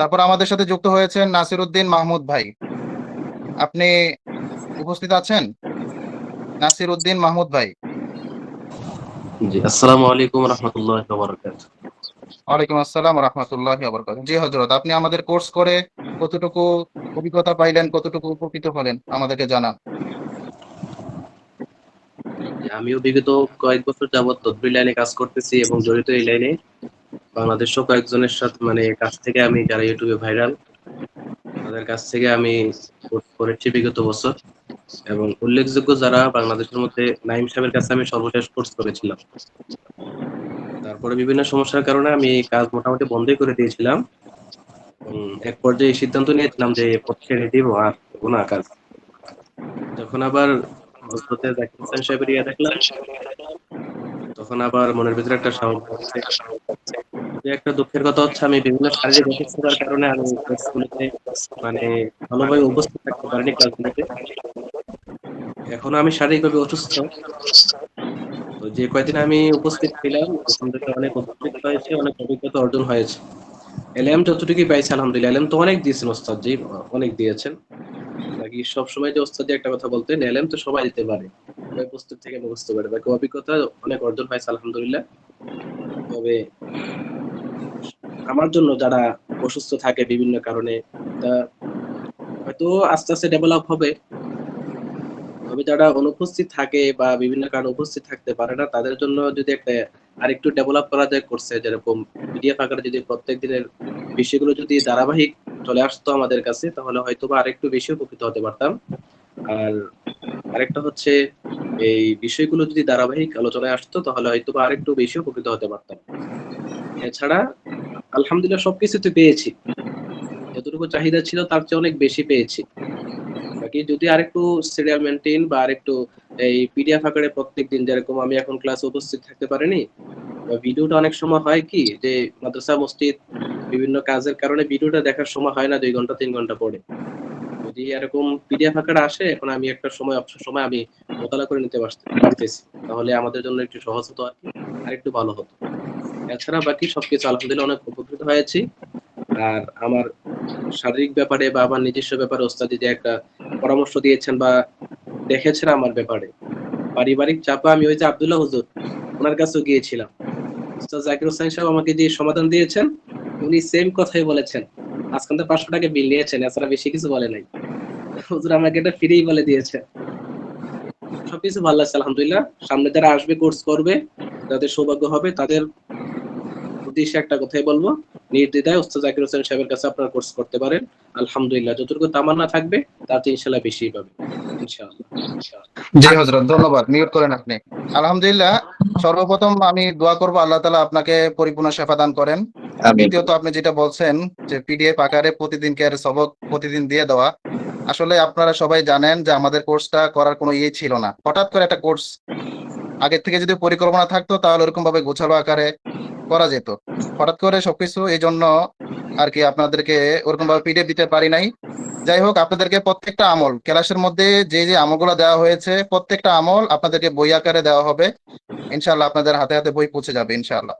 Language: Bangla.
তারপর আমাদের সাথে যুক্ত হয়েছেন নাসিরউদ্দিন মাহমুদ ভাই। আপনি উপস্থিত আছেন? নাসিরউদ্দিন মাহমুদ ভাই। জি আসসালামু আলাইকুম রহমতুল্লাহ বারাকাত ওয়ালাইকুম আসসালাম রহমতুল্লাহ জি হজরত আপনি আমাদের কোর্স করে কতটুকু অভিজ্ঞতা পাইলেন কতটুকু উপকৃত হলেন আমাদেরকে জানান। আমিও বিগত কয়েক বছর যাবত তদবির লাইনে কাজ করতেছি এবং জড়িত এই লাইনে। বাংলাদেশও কয়েকজনের সাথে মানে কাছ থেকে আমি যারা ইউটিউবে ভাইরাল, তাদের কাছ থেকে আমি করেছি বিগত বছর। এবং উল্লেখযোগ্য যারা বাংলাদেশের মধ্যে নাইম সাহেবের কাছে আমি সর্বশেষ কোর্স করেছিলাম। তারপরে বিভিন্ন সমস্যার কারণে আমি কাজ মোটামুটি বন্ধই করে দিয়েছিলাম। এক পর্যায়ে সিদ্ধান্ত নিয়েছিলাম যে পথ দিব আর না কাজ। যখন আবার হজরতে জাকির হোসেন সাহেবের ইয়ে দেখলাম, তখন আবার মনের ভিতরে একটা সাহস একটা দুঃখের কথা হচ্ছে, আমি বিভিন্ন শারীরিক অসুস্থতার কারণে আমি ক্লাসগুলোতে মানে ভালোভাবে উপস্থিত থাকতে পারিনি ক্লাসগুলোতে এখন আমি শারীরিকভাবে অসুস্থ। তো যে কয়দিন আমি উপস্থিত ছিলাম ওখান থেকে অনেক উপকৃত হয়েছে, অনেক অভিজ্ঞতা অর্জন হয়েছে। এলএম যতটুকুই পাইছে, আলহামদুলিল্লাহ। এলএম তো অনেক দিয়েছেন ওস্তাদ জি অনেক দিয়েছেন। বাকি সব সময় যে ওস্তাদ একটা কথা বলতেন, এলএম তো সবাই দিতে পারে। সবাই থেকে মুখস্থ করে। বাকি অভিজ্ঞতা অনেক অর্জন হয়েছে, আলহামদুলিল্লাহ। তবে আমার জন্য যারা অসুস্থ থাকে বিভিন্ন কারণে হয়তো আস্তে আস্তে ডেভেলপ হবে। তবে যারা অনুপস্থিত থাকে বা বিভিন্ন কারণে উপস্থিত থাকতে পারে না, তাদের জন্য যদি একটা আরেকটু ডেভেলপ করা যায় করছে যেরকম পিডিএফ আকারে যদি প্রত্যেক দিনের বিষয়গুলো যদি ধারাবাহিক চলে আসতো আমাদের কাছে, তাহলে হয়তো বা আরেকটু বেশি উপকৃত হতে পারতাম। আর আরেকটা হচ্ছে, এই বিষয়গুলো যদি ধারাবাহিক আলোচনায় আসতো, তাহলে হয়তো বা আরেকটু বেশি উপকৃত হতে পারতাম। এছাড়া আলহামদুলিল্লাহ সবকিছু তো পেয়েছি। যতটুকু চাহিদা ছিল তার চেয়ে অনেক বেশি পেয়েছি। বাকি যদি আরেকটু সিরিয়াল মেনটেন বা আরেকটু এই পিডিএফ আকারে প্রত্যেকদিন যেরকম আমি এখন ক্লাসে উপস্থিত থাকতে পারিনি ভিডিওটা অনেক সময় হয় কি যে মাদ্রাসা, মসজিদ বিভিন্ন কাজের কারণে ভিডিওটা দেখার সময় হয় না, দুই ঘণ্টা, তিন ঘণ্টা পরে যদি এরকম পিডিএফ আকারে আসে, এখন আমি একটা সময়, অবসর সময় আমি মোতালা করে নিতে পারতেছি। তাহলে আমাদের জন্য একটু সহজ হতো আর কি আর একটু ভালো হতো। এছাড়া বাকি সবকিছু আলহামদুলিল্লাহ অনেক হয়েছি। আর আমার শারীরিক ব্যাপারে বা আমার নিজস্ব ব্যাপারে ওস্তাদি যে একটা পরামর্শ দিয়েছেন বা দেখেছেন আমার ব্যাপারে, পারিবারিক চাপে আমি ওই যে আব্দুল্লাহ হুজুর, ওনার কাছেও গিয়েছিলাম। ওস্তাদ জাকির হোসেন সাহেব আমাকে যে সমাধান দিয়েছেন, উনি সেম কথাই বলেছেন। আজকাল তো পাঁচশো টাকা বিল নিয়েছেন এছাড়া বেশি কিছু বলে নাই। হুজুর আমাকে এটা ফ্রিই বলে দিয়েছে সবকিছু ভালো লাগছে আলহামদুলিল্লাহ। সামনে যারা আসবে কোর্স করবে, যাদের সৌভাগ্য হবে, তাদের উদ্দেশ্যে একটা কথাই বলব। নির্দ্বিধায় ওস্তাদ জাকির হোসেন সাহেবের কাছে আপনারা কোর্স করতে পারেন। আলহামদুলিল্লাহ যতটুকু তামান্না থাকবে তার চেয়ে ইনশাল্লাহ বেশি পাবে ইনশাআল্লাহ ইনশাআল্লাহ। জি হজরত ধন্যবাদ। মিউট করেন আপনি। আলহামদুলিল্লাহ সর্বপ্রথম আমি দোয়া করব আল্লাহ তালা আপনাকে পরিপূর্ণ সেবা দান করেন। দ্বিতীয়ত আপনি যেটা বলছেন যে পিডিএফ আকারে প্রতিদিনকার সবক প্রতিদিন দিয়ে দেওয়া। আসলে আপনারা সবাই জানেন যে আমাদের কোর্সটা করার কোনো ইয়ে ছিল না। হঠাৎ করে একটা কোর্স আগের থেকে যদি পরিকল্পনা থাকতো তাহলে ওরকম ভাবে গোছালো আকারে করা যেত। হঠাৎ করে সবকিছু এই জন্য আর কি আপনাদেরকে ওরকম ভাবে পিডিএফ দিতে পারি নাই। যাই হোক, আপনাদেরকে প্রত্যেকটা আমল, ক্লাসের মধ্যে যে যে আমলগুলো দেওয়া হয়েছে, প্রত্যেকটা আমল আপনাদেরকে বই আকারে দেওয়া হবে। ইনশাল্লাহ আপনাদের হাতে হাতে বই পৌঁছে যাবে, ইনশাআল্লাহ।